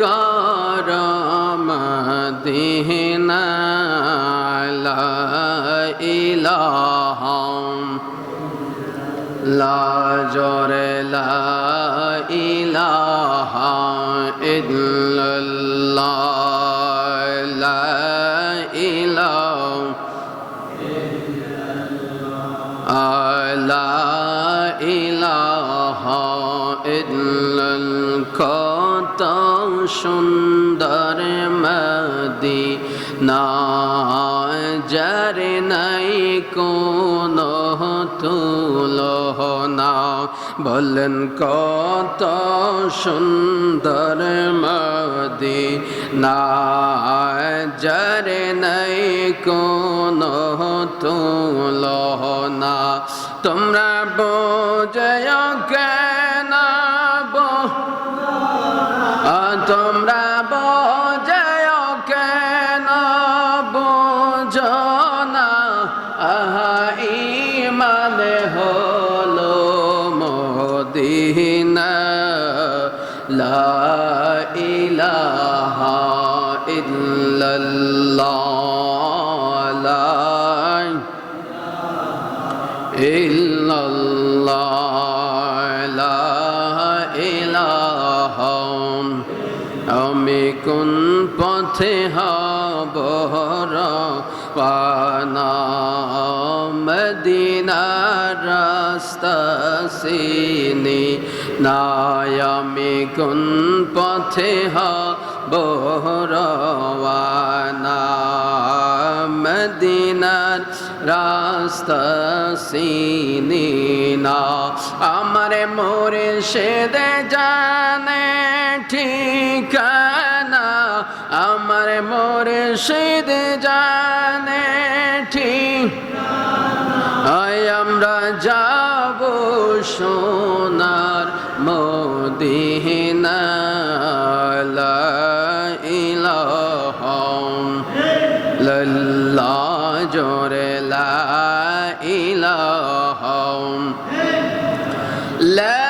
করম দিহনা লা ইলাহা লা জরে লা ইলাহা ইল্লাল্লাহ লা ইলাহা সুন্দর মদি না যারে নাই কোন তুলনা বলেন কত সুন্দর মদি না যারে নাই কোন তুলনা তোমরা বোঝয় কেন তোমরা বোঝয় কেন বোঝো না আহা ইমানে হলো মদিনা। লা ইলাহা ইল্লাল্লাহ। লা ইল্লাল্লাহ কোন পথে হব পানা মদিনার রাস্তা সিনি নাই। আমি কোন পথে হব রওয়ানা? মদিনার রাস্তা সিনি না। আমার মোরে সেদে জানে আমার মোরে সেদে জানে ঠিক। আয় আমরা যাব সোনার মদিনা লল্লা জোরে লা লা